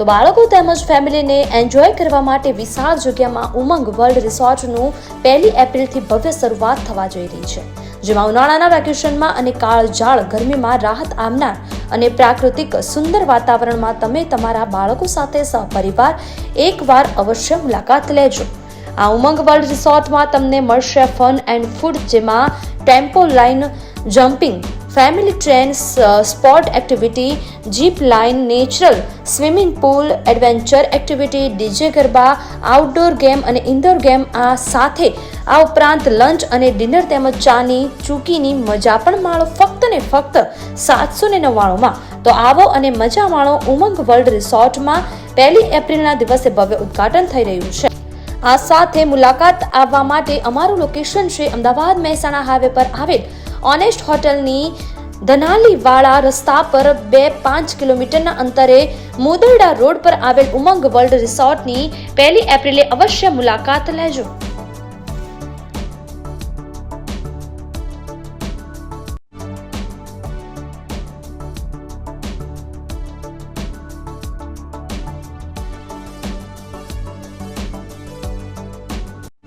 તો બાળકો તેમજ ફેમિલીને એન્જોય કરવા માટે વિશાળ જગ્યામાં ઉમંગ વર્લ્ડ રિસોર્ટનું પહેલી એપ્રિલથી ભવ્ય શરૂઆત થવા જઈ રહી છે, જેમાં ઉનાળાના વેકેશનમાં અને કાળઝાળ ગરમીમાં રાહત આપનાર અને પ્રાકૃતિક સુંદર વાતાવરણમાં તમે તમારા બાળકો સાથે સહપરિવાર એકવાર અવશ્ય મુલાકાત લેજો. આ ઉમંગ વર્લ્ડ રિસોર્ટમાં તમને મળશે ફન એન્ડ ફૂડ જેમાં trampoline jumping family train sport activity zipline natural swimming pool adventure activity DJ garba outdoor game અને ઇન્ડોર ગેમ આ સાથે આ ઉપરાંત લંચ અને ડિનર તેમજ ચાની, ચૂકીની મજા પણ માણો ફક્ત ને ફક્ત સાતસો ને નવ્વાણુંમાં. તો આવો અને મજા માણો ઉમંગ વર્લ્ડ રિસોર્ટમાં પહેલી એપ્રિલના દિવસે ભવ્ય ઉદ્ઘાટન થઈ રહ્યું છે. આ સાથે મુલાકાત આવવા માટે અમારું લોકેશન છે અમદાવાદ મહેસાણા હાઈવે પર આવેલ ઓનેસ્ટ હોટલની ધનાલીવાળા રસ્તા પર બે પાંચ કિલોમીટરના અંતરે મુદરડા રોડ પર આવેલ ઉમંગ વર્લ્ડ રિસોર્ટની પહેલી એપ્રિલે અવશ્ય મુલાકાત લેજો.